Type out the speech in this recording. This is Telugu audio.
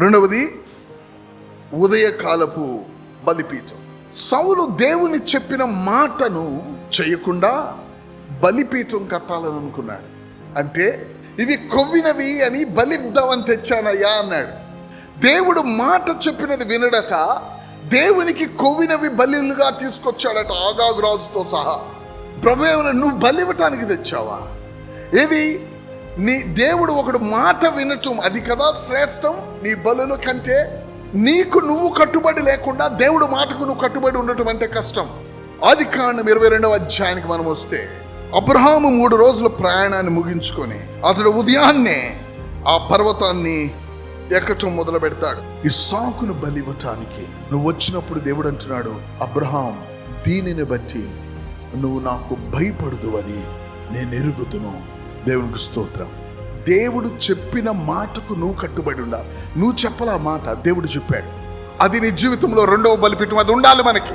రెండవది ఉదయకాలపు బలిపీఠం. సౌలు దేవుని చెప్పిన మాటను చేయకుండా బలిపీఠం కట్టాలని అనుకున్నాడు. అంటే ఇవి కొవ్వినవి అని బలిద్దామని తెచ్చానయ్యా అన్నాడు. దేవుడు మాట చెప్పినది వినడట దేవునికి కొవ్వినవి బలిలుగా తీసుకొచ్చాడట ఆగాగురాజుతో సహా. ప్రభు నువ్వు బలి ఇవ్వటానికి తెచ్చావా? ఏది? నీ దేవుడు ఒకడు మాట వినటం అది కదా శ్రేష్టం నీ బలుల కంటే. నీకు నువ్వు కట్టుబడి లేకుండా దేవుడు మాటకు నువ్వు కట్టుబడి ఉండటం అంటే కష్టం. ఆది కాండం ఇరవై రెండవ అధ్యాయానికి మనం వస్తే అబ్రహాము మూడు రోజుల ప్రయాణాన్ని ముగించుకొని అతడు ఉదయాన్నే ఆ పర్వతాన్ని ఎక్కటం మొదలు పెడతాడు. ఈ సాకును బలివ్వటానికి నువ్వు వచ్చినప్పుడు దేవుడు అంటున్నాడు అబ్రహాం దీనిని బట్టి నువ్వు నాకు భయపడదు అని నేను ఎరుగుతున్నాను దేవునికి స్తోత్రం. దేవుడు చెప్పిన మాటకు నువ్వు కట్టుబడి ఉండాలి. నువ్వు చెప్పాల మాట? దేవుడు చెప్పాడు. అది నీ జీవితంలో రెండవ బలిపీఠం అది ఉండాలి మనకి.